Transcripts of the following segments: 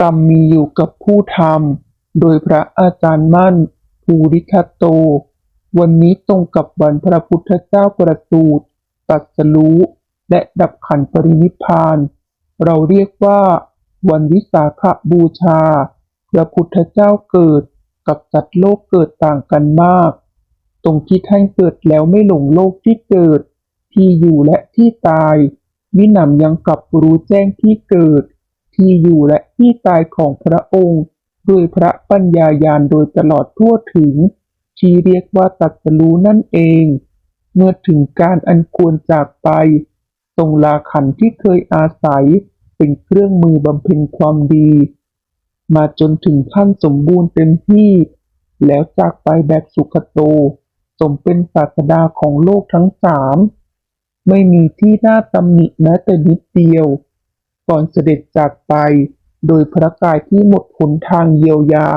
กรรมมีอยู่กับผู้ทำ โดยพระอาจารย์มั่น ภูริทัตโต วันนี้ตรงกับวันพระพุทธเจ้าประสูติตรัสรู้และดับขันปรินิพพาน เราเรียกว่าวันวิสาขบูชา พระพุทธเจ้าเกิดกับสัตว์โลกเกิดต่างกันมาก ตรงที่ท่านเกิดแล้วไม่หลงโลกที่เกิด ที่อยู่และที่ตายมิหนำยังกลับรู้แจ้งที่เกิด ที่อยู่และที่ตายของพระองค์ด้วยพระปัญญาญาณโดยตลอดทั่วถึง ที่เรียกว่าตรัสรู้นั่นเอง เมื่อถึงการอันควรจากไป ทรงลาขันที่เคยอาศัยเป็นเครื่องมือบำเพ็ญความดี มาจนถึงขั้นสมบูรณ์เต็มที่ แล้วจากไปแบบสุขโต สมเป็นศาสดาของโลกทั้งสาม ไม่มีที่น่าตำหนิแม้แต่นิดเดียว ก่อนเสด็จจากไป โดยพระกายที่หมดหนทางเยียวยา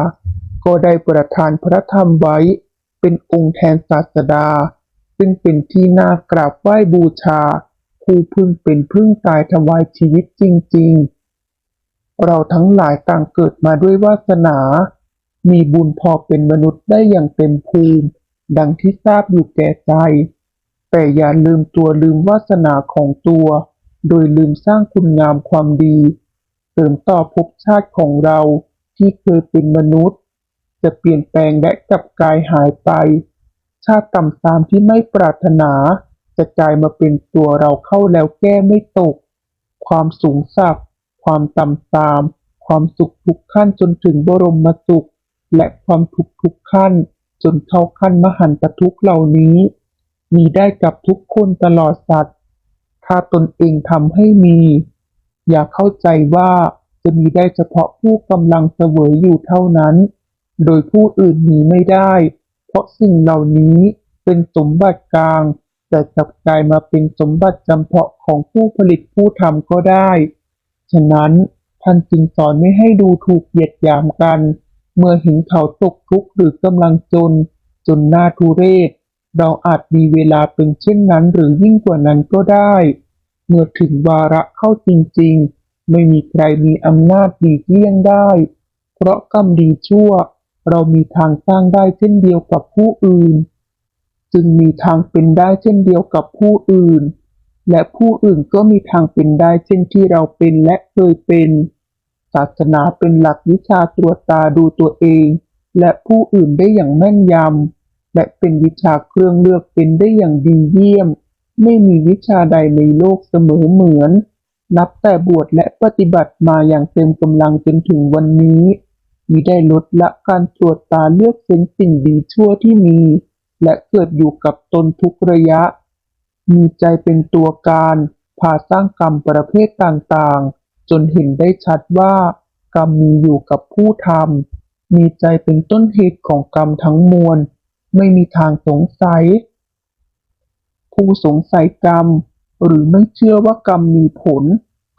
ก็ได้ประทานพระธรรมไว้ เป็นองค์แทนศาสดา ซึ่งเป็นที่น่ากราบไหว้บูชาผู้พึ่งเป็นพึ่งตายถวายชีวิตจริง ๆ เราทั้งหลายต่างเกิดมาด้วยวาสนา มีบุญพอเป็นมนุษย์ได้อย่างเต็มภูมิ ดังที่ทราบอยู่แก่ใจ แต่อย่าลืมตัวลืมวาสนาของตัว โดยลืมสร้างคุณงามความดี เสริมต่อภพชาติของเราที่เคยเป็นมนุษย์ จะเปลี่ยนแปลงและกลับกายหายไป ชาติต่ำตามที่ไม่ปรารถนา จะกลายมาเป็นตัวเราเข้าแล้วแก้ไม่ตก ความสูงสักความต่ำตาม ความสุขทุกขั้นจนถึงบรมสุข และความทุกข์ทุกขั้น จนเข้าขั้นมหันตทุกเหล่านี้ มีได้กับทุกคนตลอดสัตว์ ถ้าตนเองทำให้มี อย่าเข้าใจว่าจะมีได้เฉพาะผู้กำลังเสวยอยู่เท่านั้น โดยผู้อื่นมีไม่ได้ เพราะสิ่งเหล่านี้เป็นสมบัติกลาง แต่กลับกลายมาเป็นสมบัติจำเพาะของผู้ผลิตผู้ทำก็ได้ ฉะนั้นท่านจึงสอนไม่ให้ดูถูกเหยียดหยามกัน เมื่อเห็นเขาตกทุกข์หรือกำลังจน จนหน้าทุเรศ เราอาจมีเวลาเป็นเช่นนั้นหรือยิ่งกว่านั้นก็ได้ เมื่อถึงวาระเข้าจริงๆ ไม่มีใครมีอำนาจดีเลี่ยงได้ เพราะกรรมดีชั่ว เรามีทางสร้างได้เช่นเดียวกับผู้อื่น จึงมีทางเป็นได้เช่นเดียวกับผู้อื่น และผู้อื่นก็มีทางเป็นได้เช่นที่เราเป็นและเคยเป็นศาสนาเป็นหลักวิชาตรวจตาดูตัวเอง และผู้อื่นได้อย่างแม่นยำ และเป็นวิชาเครื่องเลือกเป็นได้อย่างดีเยี่ยม ไม่มีวิชาใดในโลกเสมอเหมือน นับแต่บวชและปฏิบัติมาอย่างเต็มกำลังจนถึงวันนี้มิได้ลดละการตรวจตาเลือกเฟ้นสิ่งดีชั่วที่มี และเกิดอยู่กับตนทุกระยะ มีใจเป็นตัวการพาสร้างกรรมประเภทต่างๆ จนเห็นได้ชัดว่า กรรมมีอยู่กับผู้ทำมีใจเป็นต้นเหตุของกรรมทั้งมวล ไม่มีทางสงสัย ผู้สงสัยกรรม หรือไม่เชื่อว่ากรรมมีผล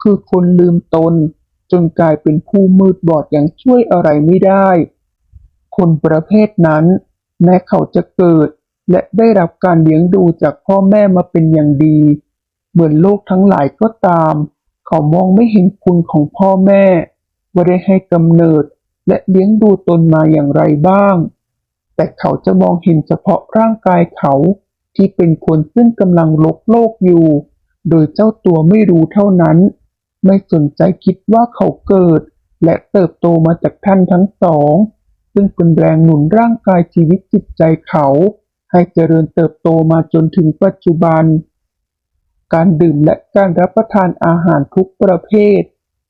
คือคนลืมตน จนกลายเป็นผู้มืดบอดอย่างช่วยอะไรไม่ได้ คนประเภทนั้น แม้เขาจะเกิด และได้รับการเลี้ยงดูจากพ่อแม่มาเป็นอย่างดี เหมือนโลกทั้งหลายก็ตาม เขามองไม่เห็นคุณของพ่อแม่ว่าได้ให้กำเนิด และเลี้ยงดูตนมาอย่างไรบ้าง แต่เขาจะมองเห็นเฉพาะร่างกายเขาที่เป็นคนซึ่งกำลังลกโลกอยู่ โดยเจ้าตัวไม่รู้เท่านั้น ไม่สนใจคิดว่าเขาเกิด และเติบโตมาจากท่านทั้งสอง ซึ่งเป็นแรงหนุนร่างกายชีวิตจิตใจเขา ให้เจริญเติบโตมาจนถึงปัจจุบัน การดื่มและการรับประทานอาหารทุกประเภท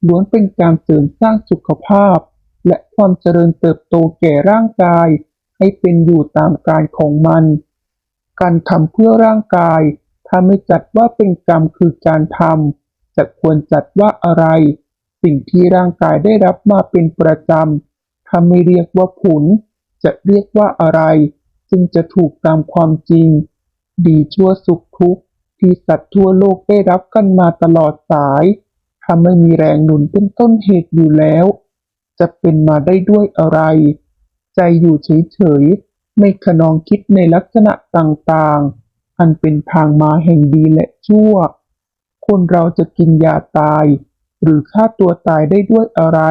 ล้วนเป็นการเสริมสร้างสุขภาพ และความเจริญเติบโตแก่ร่างกาย ให้เป็นอยู่ตามการของมัน การทำเพื่อร่างกาย ถ้าไม่จัดว่าเป็นกรรมคือการทำจะควรจัดว่าอะไร สิ่งที่ร่างกายได้รับมาเป็นประจำถ้าไม่เรียกว่าผล จะเรียกว่าอะไรจึงจะถูกตามความจริง ดีชั่วสุขทุกข์ที่สัตว์ทั่วโลกได้รับกันมาตลอดสายถ้าไม่มีแรงหนุนเป็นต้นเหตุอยู่แล้ว จะเป็นมาได้ด้วยอะไร ใจอยู่เฉยๆ ไม่ขนองคิดในลักษณะต่างๆ อันเป็นทางมาแห่งดีและชั่ว คนเราจะกินยาตาย หรือฆ่าตัวตายได้ด้วยอะไร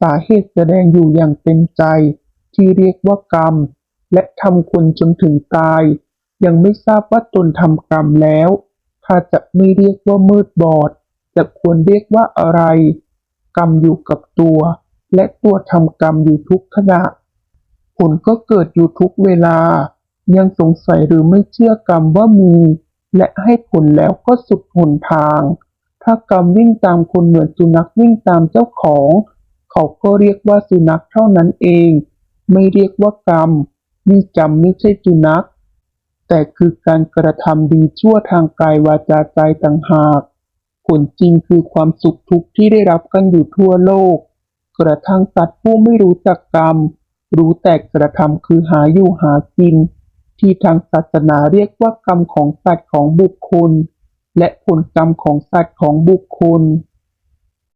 สาเหตุแสดงอยู่อย่างเต็มใจที่เรียกว่ากรรม และทำคนจนถึงตาย ยังไม่ทราบว่าตนทำกรรมแล้วถ้าจะไม่เรียกว่ามืดบอด จะควรเรียกว่าอะไร กรรมอยู่กับตัว และตัวทำกรรมอยู่ทุกขณะ ลก็เกิดอยู่ทุกเวลา ยังสงสัยหรือไม่เชื่อกรรมว่ามี และให้ผลแล้วก็สุดหนทาง ถ้ากรรมวิ่งตามคนเหมือนสุนัขวิ่งตามเจ้าของ เขาก็เรียกว่าสุนัขเท่านั้นเอง ไม่เรียกว่ากรรมนี่กรรมไม่ใช่สุนัข แต่คือการกระทำดีชั่วทางกายวาจาใจต่างหากผลจริงคือความสุขทุกข์ที่ได้รับกันอยู่ทั่วโลก กระทั่งสัตว์ผู้ไม่รู้จักกรรม รู้แต่กระทำคือหาอยู่หากิน ที่ทางศาสนาเรียกว่ากรรมของสัตว์ของบุคคล และผลกรรมของสัตว์ของบุคคล